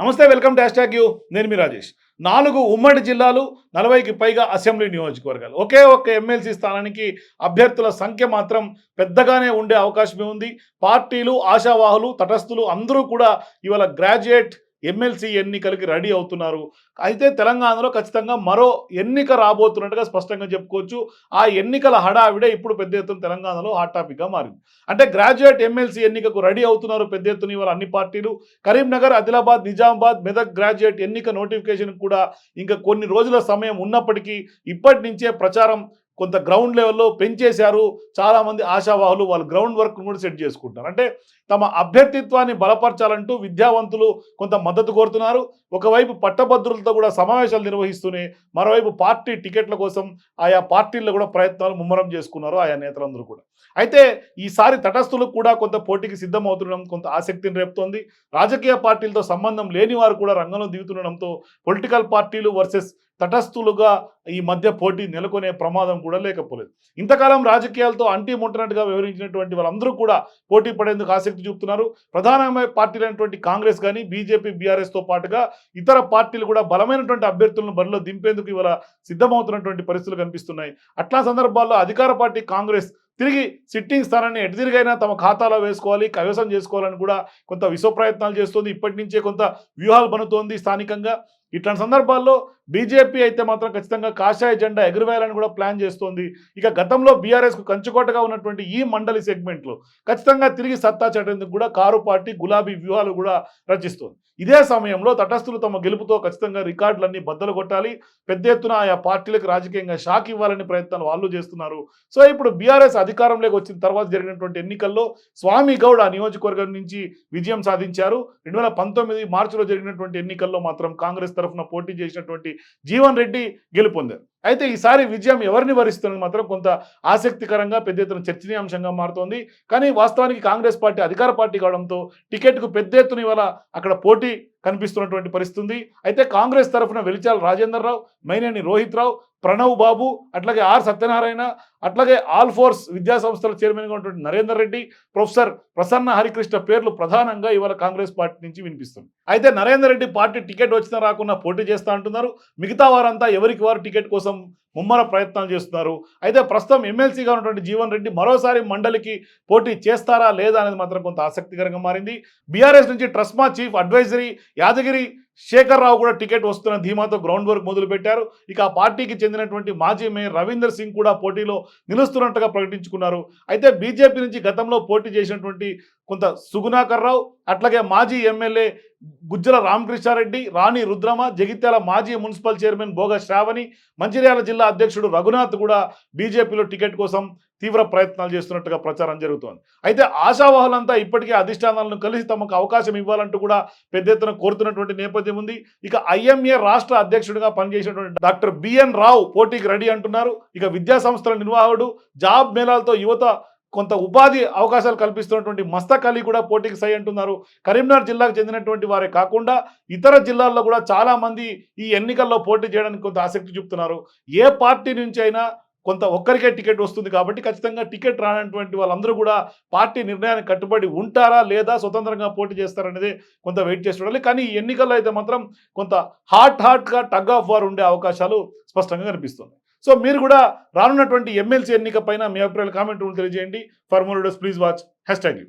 నమస్తే welcome dash tag you. నేను మీ రాజేష్. నాలుగు ఉమ్మడి జిల్లాలు నలభైకి పైగా అసెంబ్లీ నియోజకవర్గాలు. ఒకే ఒక్క ఎమ్మెల్సీ స్థానానికి అభ్యర్థుల సంఖ్య మాత్రం పెద్దగానే ఉండే అవకాశమే ఉంది. పార్టీలు ఆశావాహులు తటస్థులు అందరూ కూడా ఇవాళ గ్రాడ్యుయేట్ ఎమ్మెల్సీ ఎన్నికలకి రెడీ అవుతున్నారు. అయితే తెలంగాణలో ఖచ్చితంగా మరో ఎన్నిక రాబోతున్నట్టుగా స్పష్టంగా చెప్పుకోవచ్చు. ఆ ఎన్నికల హడావిడే ఇప్పుడు పెద్ద ఎత్తున తెలంగాణలో హాట్ టాపిక్గా మారింది. అంటే గ్రాడ్యుయేట్ ఎమ్మెల్సీ ఎన్నికకు రెడీ అవుతున్నారు పెద్ద ఎత్తున ఇవాళ అన్ని పార్టీలు. కరీంనగర్ ఆదిలాబాద్ నిజామాబాద్ మెదక్ గ్రాడ్యుయేట్ ఎన్నిక నోటిఫికేషన్ కూడా ఇంకా కొన్ని రోజుల సమయం ఉన్నప్పటికీ ఇప్పటి నుంచే ప్రచారం కొంత గ్రౌండ్ లెవెల్లో పెంచేశారు. చాలామంది ఆశావాహులు వాళ్ళు గ్రౌండ్ వర్క్ కూడా సెట్ చేసుకుంటారు అంటే తమ అభ్యర్థిత్వాన్ని బలపరచాలంటూ విద్యావంతులు కొంత మద్దతు కోరుతున్నారు. ఒకవైపు పట్టభద్రులతో కూడా సమావేశాలు నిర్వహిస్తూనే మరోవైపు పార్టీ టికెట్ల కోసం ఆయా పార్టీల్లో కూడా ప్రయత్నాలు ముమ్మరం చేసుకున్నారు ఆయా నేతలందరూ కూడా. అయితే ఈసారి తటస్థులకు కూడా కొంత పోటీకి సిద్ధమవుతుండడం కొంత ఆసక్తిని రేపుతోంది. రాజకీయ పార్టీలతో సంబంధం లేని వారు కూడా రంగంలో దిగుతుండడంతో పొలిటికల్ పార్టీలు వర్సెస్ తటస్థులుగా ఈ మధ్య పోటీ నెలకొనే ప్రమాదం కూడా లేకపోలేదు. ఇంతకాలం రాజకీయాలతో అంటీ ముట్టనట్టుగా వివరించినటువంటి వాళ్ళందరూ కూడా పోటీ పడేందుకు ఆసక్తి చూపుతున్నారు. ప్రధానమైన పార్టీలైనటువంటి కాంగ్రెస్ కానీ బీజేపీ బీఆర్ఎస్తో పాటుగా ఇతర పార్టీలు కూడా బలమైనటువంటి అభ్యర్థులను బరిలో దింపేందుకు ఇవాళ సిద్ధమవుతున్నటువంటి పరిస్థితులు కనిపిస్తున్నాయి. అట్లా సందర్భాల్లో అధికార పార్టీ కాంగ్రెస్ తిరిగి సిట్టింగ్ స్థానాన్ని ఎటు తిరిగైనా తమ ఖాతాలో వేసుకోవాలి కైవసం చేసుకోవాలని కూడా కొంత విశ్వ ప్రయత్నాలు చేస్తోంది. ఇప్పటి నుంచే కొంత వ్యూహాలు పనుతోంది స్థానికంగా. ఇట్లాంటి సందర్భాల్లో బీజేపీ అయితే మాత్రం ఖచ్చితంగా కాషాయ జెండా ఎగురవేయాలని కూడా ప్లాన్ చేస్తోంది. ఇక గతంలో బీఆర్ఎస్కు కంచుకోటగా ఉన్నటువంటి ఈ మండలి సెగ్మెంట్లో ఖచ్చితంగా తిరిగి సత్తా చాటేందుకు కూడా కారు పార్టీ గులాబీ వ్యూహాలు కూడా రచిస్తోంది. ఇదే సమయంలో తటస్థులు తమ గెలుపుతో ఖచ్చితంగా రికార్డులన్నీ బద్దలు కొట్టాలి. పెద్ద ఎత్తున ఆయా పార్టీలకు రాజకీయంగా షాక్ ఇవ్వాలని ప్రయత్నాలు వాళ్ళు చేస్తున్నారు. సో ఇప్పుడు బీఆర్ఎస్ అధికారంలోకి వచ్చిన తర్వాత జరిగినటువంటి ఎన్నికల్లో స్వామి గౌడ్ ఆ నియోజకవర్గం నుంచి విజయం సాధించారు. రెండు వేల పంతొమ్మిది మార్చిలో జరిగినటువంటి ఎన్నికల్లో మాత్రం కాంగ్రెస్ తరఫున పోటీ చేసినటువంటి జీవన్ రెడ్డి గెలుపొందారు. అయితే ఈసారి విజయం ఎవరిని వరిస్తున్నది మాత్రం కొంత ఆసక్తికరంగా పెద్ద ఎత్తున చర్చనీయాంశంగా మారుతోంది. కానీ వాస్తవానికి కాంగ్రెస్ పార్టీ అధికార పార్టీ కావడంతో టికెట్కు పెద్ద ఎత్తున ఇవాళ అక్కడ పోటీ కనిపిస్తున్నటువంటి పరిస్థితి అయితే కాంగ్రెస్ తరఫున వెలిచాల రాజేందర్ రావు మైనేని రోహిత్ రావు ప్రణవ్ బాబు అట్లాగే ఆర్ సత్యనారాయణ అట్లాగే ఆల్ ఫోర్స్ విద్యా సంస్థల చైర్మన్గా ఉన్నటువంటి నరేందర్ రెడ్డి ప్రొఫెసర్ ప్రసన్న హరికృష్ణ పేర్లు ప్రధానంగా ఇవాళ కాంగ్రెస్ పార్టీ నుంచి వినిపిస్తుంది. అయితే నరేందర్ రెడ్డి పార్టీ టికెట్ వచ్చినా రాకుండా పోటీ చేస్తా అంటున్నారు. మిగతా వారంతా ఎవరికి వారు టికెట్ కోసం ముమ్మర ప్రయత్నాలు చేస్తున్నారు. అయితే ప్రస్తుతం ఎమ్మెల్సీగా ఉన్నటువంటి జీవన్ రెడ్డి మరోసారి మండలికి పోటీ చేస్తారా లేదా అనేది మాత్రం కొంత ఆసక్తికరంగా మారింది. బీఆర్ఎస్ నుంచి ట్రస్మా చీఫ్ అడ్వైజరీ యాదగిరి శేఖర్ రావు కూడా టికెట్ వస్తున్న ధీమాతో గ్రౌండ్ వర్క్ మొదలుపెట్టారు. ఇక ఆ పార్టీకి చెందినటువంటి మాజీ మేయర్ రవీందర్ సింగ్ కూడా పోటీలో నిలుస్తున్నట్టుగా ప్రకటించుకున్నారు. అయితే బీజేపీ నుంచి గతంలో పోటీ చేసినటువంటి కొంత సుగుణాకర్ రావు అట్లాగే మాజీ ఎమ్మెల్యే గుజ్జల రామకృష్ణారెడ్డి రాణి రుద్రమ జగిత్యాల మాజీ మున్సిపల్ చైర్మన్ భోగ శ్రావణి మంచిర్యాల జిల్లా అధ్యక్షుడు రఘునాథ్ కూడా బీజేపీలో టికెట్ కోసం తీవ్ర ప్రయత్నాలు చేస్తున్నట్టుగా ప్రచారం జరుగుతోంది. అయితే ఆశావాహులంతా ఇప్పటికే అధిష్టానాలను కలిసి తమకు అవకాశం ఇవ్వాలంటూ కూడా పెద్ద ఎత్తున కోరుతున్నటువంటి నేపథ్యం ఉంది. ఇక ఐఎంఏ రాష్ట్ర అధ్యక్షుడిగా పనిచేసినటువంటి డాక్టర్ బిఎన్ రావు పోటీకి రెడీ అంటున్నారు. ఇక విద్యా సంస్థల నిర్వాహకుడు జాబ్ మేళాలతో యువత కొంత ఉపాధి అవకాశాలు కల్పిస్తున్నటువంటి మస్తక్ అలీ కూడా పోటీకి సై అంటున్నారు. కరీంనగర్ జిల్లాకు చెందినటువంటి వారే కాకుండా ఇతర జిల్లాల్లో కూడా చాలామంది ఈ ఎన్నికల్లో పోటీ చేయడానికి కొంత ఆసక్తి చూపుతున్నారు. ఏ పార్టీ నుంచి అయినా కొంత ఒక్కరికే టికెట్ వస్తుంది కాబట్టి ఖచ్చితంగా టికెట్ రానటువంటి వాళ్ళందరూ కూడా పార్టీ నిర్ణయానికి కట్టుబడి ఉంటారా లేదా స్వతంత్రంగా పోటీ చేస్తారనేది కొంత వెయిట్ చేసి చూడాలి. కానీ ఈ ఎన్నికల్లో అయితే మాత్రం కొంత హాట్ హాట్గా టగ్ ఆఫ్ వార్ ఉండే అవకాశాలు స్పష్టంగా కనిపిస్తుంది సో మీరు కూడా రానున్నటువంటి ఎమ్మెల్సీ ఎన్నిక పైన మీ అభిప్రాయాలు కామెంట్ తెలియజేయండి. For more please watch. Hash tag you.